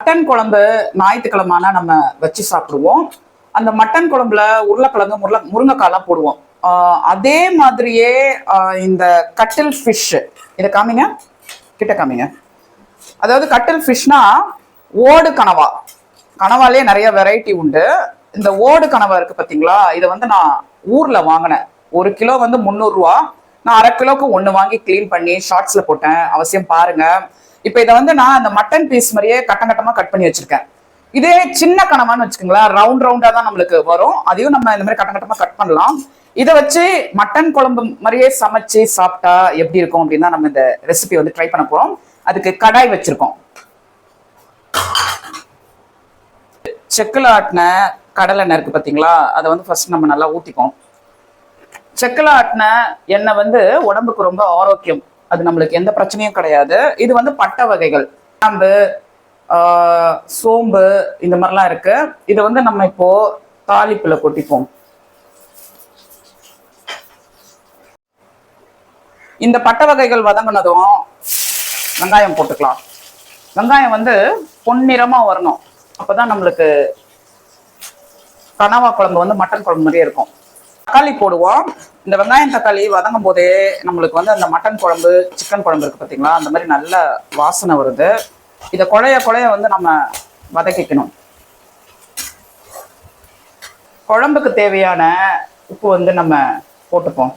Mutton குழம்பு ஞாயிற்றுக்கிழமான நம்ம வச்சு சாப்பிடுவோம். அந்த மட்டன் குழம்புல உருளைக்கிழங்கு முருளை முருங்கைக்காய்லாம் போடுவோம். அதே மாதிரியே ஆஹ் இந்த கட்டில் ஃபிஷ் இதை காமிங்க. கிட்ட காமிங்க. அதாவது கட்டில் ஃபிஷ்னா ஓடு கனவா. கனவாலே நிறைய வெரைட்டி உண்டு. இந்த ஓடு கனவா இருக்கு பார்த்தீங்களா இதை வந்து நான் ஊரில் வாங்கினேன். ஒரு கிலோ வந்து முந்நூறுரூவா நான் அரை கிலோக்கு ஒன்று வாங்கி க்ளீன் பண்ணி ஷார்ட்ஸில் போட்டேன். அவசியம் பாருங்க. இப்போ இதை வந்து நான் அந்த மட்டன் பீஸ் மாதிரியே கட்டம் கட்டமா கட் பண்ணி வச்சிருக்கேன். இதே சின்ன கணமான்னு வச்சுக்கோங்களேன் ரவுண்ட் ரவுண்டா தான் நம்மளுக்கு வரும். அதையும் நம்ம இந்த மாதிரி கட்டம் கட்டமா கட் பண்ணலாம். இதை வச்சு மட்டன் குழம்பு மாதிரியே சமைச்சு சாப்பிட்டா எப்படி இருக்கும் அப்படின்னு தான் நம்ம இந்த ரெசிபி வந்து ட்ரை பண்ண போறோம். அதுக்கு கடாய் வச்சிருக்கோம். செக்கில் ஆட்டின கடலை எண்ணெய் இருக்கு பார்த்தீங்களா? அதை வந்து ஃபர்ஸ்ட் நம்ம நல்லா ஊற்றிக்கும் செக்கில் ஆட்டின எண்ணெய் வந்து உடம்புக்கு ரொம்ப ஆரோக்கியம். அது நம்மளுக்கு எந்த பிரச்சனையும் கிடையாது. இது வந்து பட்டை வகைகள். கிராம்பு சோம்பு இந்த மாதிரிலாம் இருக்கு. இதை வந்து நம்ம இப்போ தாளிப்புல கொட்டிப்போம். இந்த பட்டை வகைகள் வதங்கினதும் வெங்காயம் போட்டுக்கலாம். வெங்காயம் வந்து பொன்னிறமா வரணும். அப்பதான் நம்மளுக்கு கனவா குழம்பு வந்து மட்டன் குழம்பு மாதிரியே இருக்கும். தக்காளி போடுவோம். இந்த வெங்காயம் தக்காளி வதங்கும் போதே நம்மளுக்கு வந்து அந்த மட்டன் குழம்பு சிக்கன் குழம்பு இருக்கு பார்த்தீங்களா அந்த மாதிரி நல்ல வாசனை வருது. இதை குழைய குழைய வந்து நம்ம வதக்கிக்கணும். குழம்புக்கு தேவையான உப்பு வந்து நம்ம போட்டுப்போம்.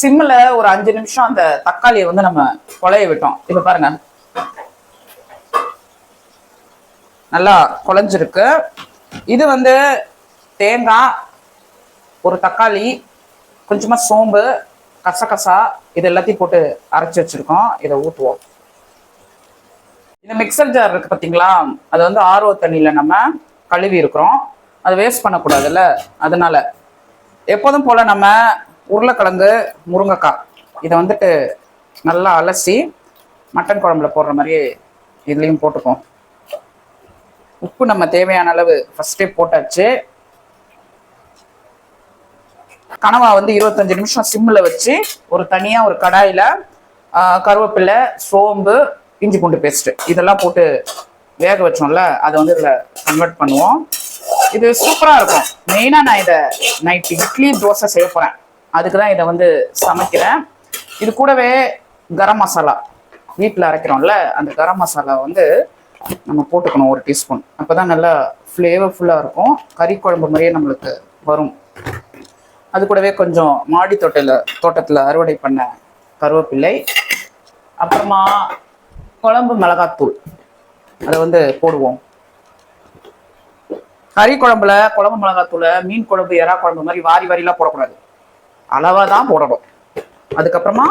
சிம்மில் ஒரு அஞ்சு நிமிஷம் அந்த தக்காளியை வந்து நம்ம குழைய விட்டோம். இப்போ பாருங்க. நல்லா குழஞ்சிருக்கு இது வந்து தேங்காய் ஒரு தக்காளி கொஞ்சமா சோம்பு கசகசா இது எல்லாத்தையும் போட்டு அரைச்சி வச்சிருக்கோம். இதை ஊற்றுவோம் இந்த மிக்சர் ஜார் இருக்கு பார்த்தீங்களா அது வந்து ஆர்வ தண்ணியில் நம்ம கழுவி இருக்கிறோம். அது வேஸ்ட் பண்ணக்கூடாதுல்ல. அதனால எப்போதும் போல நம்ம உருளைக்கிழங்கு முருங்கைக்காய். இதை வந்துட்டு நல்லா அலசி மட்டன் குழம்புல போடுற மாதிரி இதுலேயும் போட்டுப்போம். உப்பு நம்ம தேவையான அளவு ஃபஸ்ட்டே போட்டாச்சு. கனவா வந்து இருபத்தஞ்சு நிமிஷம் சிம்மில் வச்சு ஒரு தனியாக ஒரு கடாயில் கருவேப்பிலை சோம்பு இஞ்சி பூண்டு பேஸ்ட்டு இதெல்லாம் போட்டு வேக வச்சோம்ல அதை வந்து இதில் கன்வெர்ட் பண்ணுவோம். இது சூப்பராக இருக்கும். மெயினாக நான் இதை நைட் இட்லி தோசை செய்ய போகிறேன் அதுக்கு தான் இதை வந்து சமைக்கிறேன். இது கூடவே கரம் மசாலா. வீட்டில் அரைக்கிறோம்ல அந்த கரம் மசாலா வந்து நம்ம போட்டுக்கணும் ஒரு டீஸ்பூன். அப்போ தான் நல்லா ஃப்ளேவர்ஃபுல்லாக இருக்கும். கறி குழம்பு மாதிரியே நம்மளுக்கு வரும். அது கூடவே கொஞ்சம் மாடி தோட்டத்தில் தோட்டத்தில் அறுவடை பண்ண கருவேப்பிள்ளை அப்புறமா குழம்பு மிளகாத்தூள். அதை வந்து போடுவோம். கறி குழம்புல குழம்பு மிளகாத்தூளை மீன் குழம்பு எறா குழம்பு மாதிரி வாரி வாரிலாம் போடக்கூடாது. அளவாக தான் போடணும். அதுக்கப்புறமா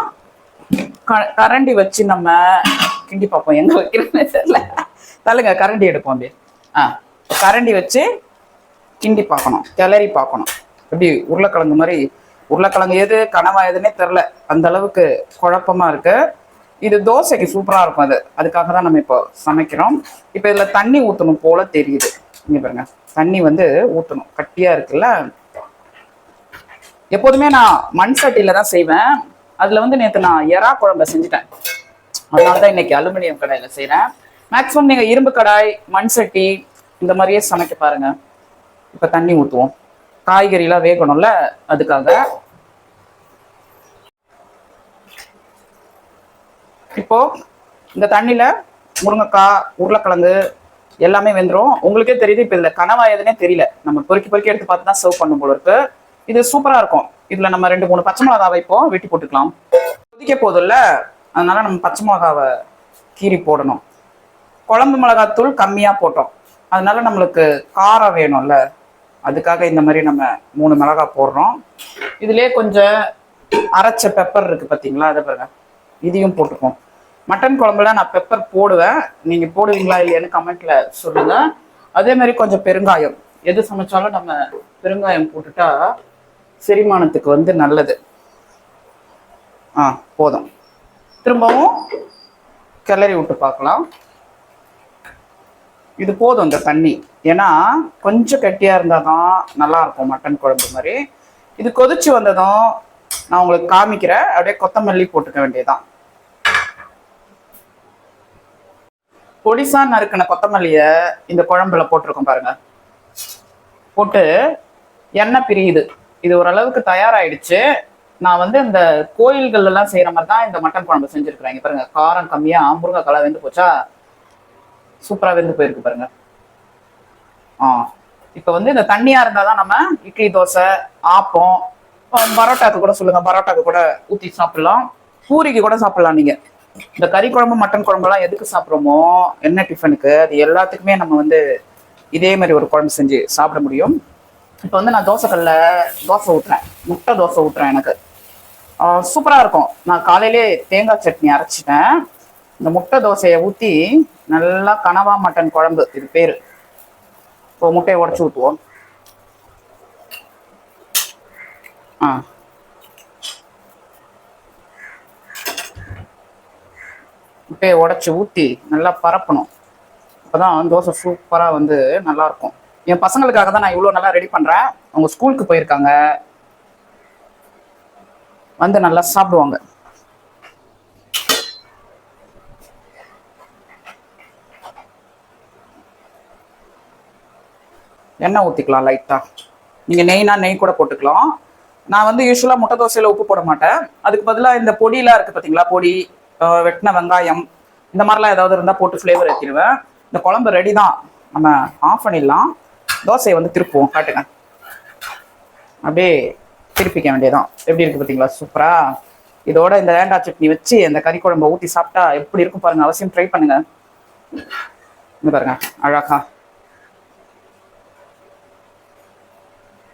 க கரண்டி வச்சு நம்ம கிண்டி பார்ப்போம். எங்கே வைக்கிறோன்னு தெரியல. தள்ளுங்க கரண்டி எடுப்போம் அப்படியே. ஆ கரண்டி வச்சு கிண்டி பார்க்கணும் கிளறி பார்க்கணும். எப்படி உருளைக்கிழங்கு மாதிரி உருளைக்கிழங்கு எது கனவா எதுன்னே தெரில அந்த அளவுக்கு குழப்பமா இருக்கு. இது தோசைக்கு சூப்பராக இருக்கும் அது. அதுக்காக தான் நம்ம இப்போ சமைக்கிறோம். இப்போ இதில் தண்ணி ஊற்றணும் போல தெரியுது. இங்கே பாருங்க தண்ணி வந்து ஊற்றணும் கட்டியாக இருக்குல்ல? எப்போதுமே நான் மண் சட்டியில தான் செய்வேன். அதுல வந்து நேற்று நான் எறா குழம்பு செஞ்சுட்டேன். அதனால தான் இன்னைக்கு அலுமினியம் கடாயில செய்யறேன் மேக்ஸிமம் நீங்க இரும்பு கடாய் மண் சட்டி இந்த மாதிரியே சமைக்க பாருங்க. இப்ப தண்ணி ஊற்றுவோம் காய்கறிலாம் வேகணும்ல அதுக்காக. இப்போ இந்த தண்ணியில முருங்கைக்காய் உருளைக்கிழங்கு எல்லாமே வெந்துரும். உங்களுக்கே தெரியுது இப்போ இதுல கனவா எதுனே தெரியல. நம்ம பொறுக்கி பொறுக்கி எடுத்து பார்த்து தான் சர்வ் பண்ணும் போல இருக்கு. இது சூப்பரா இருக்கும். இதுல நம்ம ரெண்டு மூணு பச்சை மிளகா வைப்போம் வெட்டி போட்டுக்கலாம். கொதிக்க போதில்ல அதனால நம்ம பச்சை மிளகாவை கீறி போடணும். குழம்பு மிளகாத்தூள் கம்மியா போட்டோம். அதனால நம்மளுக்கு காரம் வேணும்ல. அதுக்காக இந்த மாதிரி நம்ம மூணு மிளகாய் போடுறோம். இதிலே கொஞ்சம் அரைச்ச பெப்பர் இருக்கு பார்த்தீங்களா அதை பாருங்க. இதையும் போட்டுப்போம் மட்டன் குழம்புல நான் பெப்பர் போடுவேன். நீங்க போடுவீங்களா இல்லையான்னு கமெண்ட்ல சொல்லுங்க. அதே மாதிரி கொஞ்சம் பெருங்காயம். எது சமைச்சாலும் நம்ம பெருங்காயம் போட்டுட்டா செரிமானத்துக்கு வந்து நல்லது. ஆ போதும். திரும்பவும் கிளறி விட்டு பார்க்கலாம். இது போதும் இந்த தண்ணி. ஏன்னா கொஞ்சம் கெட்டியாக இருந்தால் தான் நல்லாயிருக்கும் மட்டன் குழம்பு மாதிரி. இது கொதிச்சு வந்ததும் நான் உங்களுக்கு காமிக்கிறேன். அப்படியே கொத்தமல்லி போட்டுக்க வேண்டியதுதான். பொடிசா நறுக்கின கொத்தமல்லியை இந்த குழம்புல போட்டிருக்கோம் பாருங்க. போட்டு எண்ணெய் பிரியுது. இது ஓரளவுக்கு தயாராயிடுச்சு. நான் வந்து இந்த கோயில்கள் எல்லாம் செய்யற மாதிரி தான் இந்த மட்டன் குழம்பு செஞ்சிருக்கிறாங்க. பாருங்க காரம் கம்மியா முருங்கைக்காய் வெந்து போச்சா சூப்பரா வெந்து போயிருக்கு பாருங்க. ஆ இப்போ வந்து இந்த தண்ணியா இருந்தா தான் நம்ம இட்லி தோசை ஆப்பம் பரோட்டாக்கு கூட சொல்லுங்க. பரோட்டாக்கு கூட ஊத்தி சாப்பிடலாம். பூரிக்கு கூட சாப்பிடலாம் நீங்க. இந்த கறி குழம்பு மட்டன் குழம்புலாம் எதுக்கு சாப்பிட்றோமோ என்ன டிஃபனுக்கு அது எல்லாத்துக்குமே நம்ம வந்து இதே மாதிரி ஒரு குழம்பு செஞ்சு சாப்பிட முடியும். இப்போ வந்து நான் தோசைக்கல்ல தோசை ஊற்றுறேன் முட்டை தோசை ஊற்றுறேன் எனக்கு. சூப்பராக இருக்கும். நான் காலையிலே தேங்காய் சட்னி அரைச்சிட்டேன். இந்த முட்டை தோசையை ஊற்றி நல்லா கனவா மட்டன் குழம்பு இது பேர். இப்போ முட்டையை உடச்சி ஊற்றுவோம் ஆ. முட்டையை உடச்சி ஊற்றி நல்லா பரப்பணும். அப்போதான் தோசை சூப்பராக வந்து நல்லாயிருக்கும் என் பசங்களுக்காக தான் நான் இவ்வளோ நல்லா ரெடி பண்ணுறேன் அவங்க ஸ்கூலுக்கு போயிருக்காங்க. வந்து நல்லா சாப்பிடுவாங்க. எண்ணெய் ஊற்றிக்கலாம் லைட்டாக நீங்கள் நெய்னா நெய் கூட போட்டுக்கலாம். நான் வந்து யூஸ்வலாக முட்டை தோசையில் உப்பு போட மாட்டேன். அதுக்கு பதிலாக இந்த பொடியெலாம் இருக்குது பார்த்தீங்களா பொடி வெட்டின வெங்காயம் இந்த மாதிரிலாம் ஏதாவது இருந்தால் போட்டு ஃப்ளேவர் ஏற்றிடுவேன் இந்த குழம்பு ரெடி தான். நம்ம ஆஃப் பண்ணிடலாம். தோசையை வந்து திருப்புவோம் காட்டுங்க. அப்படியே திருப்பிக்க வேண்டியதான் எப்படி இருக்கு பார்த்தீங்களா? சூப்பரா? இதோட இந்த வேண்டா சட்னி வச்சு இந்த கறி குழம்பை ஊற்றி சாப்பிட்டா எப்படி இருக்கும் பாருங்க. அவசியம் ட்ரை பண்ணுங்க. இங்க பாருங்க அழகா.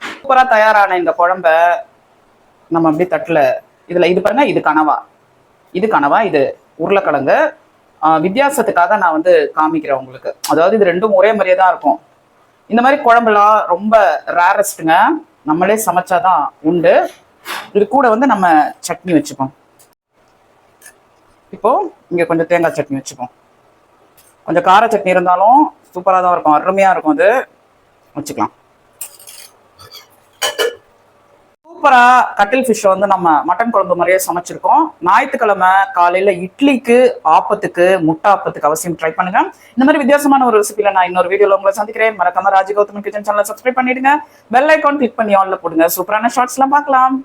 சூப்பரா தயாரான இந்த குழம்ப நம்ம அப்படியே தட்டுல இதுல இது பாருங்க இது கனவா. இது கனவா இது உருளைக்கிழங்கு. ஆஹ் வித்தியாசத்துக்காக நான் வந்து காமிக்கிறேன் உங்களுக்கு. அதாவது இது ரெண்டும் ஒரே மாதிரியே தான் இருக்கும். இந்த மாதிரி குழம்புலாம் ரொம்ப ரேரஸ்ட்டுங்க நம்மளே சமைச்சாதான் உண்டு. இது கூட வந்து நம்ம சட்னி வச்சுப்போம். இப்போ இங்க கொஞ்சம் தேங்காய் சட்னி வச்சுப்போம். கொஞ்சம் கார சட்னி இருந்தாலும் சூப்பராக தான் இருக்கும். அருமையாக இருக்கும் அது. வச்சுக்கலாம். சூப்பரா கட்டில் ஃபிஷ் வந்து நம்ம மட்டன் குழம்பு மாதிரியே சமைச்சிருக்கோம். ஞாயிற்றுக்கிழமை காலையில இட்லிக்கு ஆப்பத்துக்கு முட்டை ஆப்பத்துக்கு அவசியம் ட்ரை பண்ணுங்க. இந்த மாதிரி வித்தியாசமான ஒரு ரெசிபியில நான் இன்னொரு வீடியோல உங்களை சந்திக்கிறேன். மறக்காம Raji Gowthami kitchen channel subscribe பண்ணிடுங்க. பெல் ஐக்கான் கிளிக் பண்ணி ஆன்ல போடுங்க. சூப்பரான ஷார்ட்ஸ் எல்லாம் பார்க்கலாம்.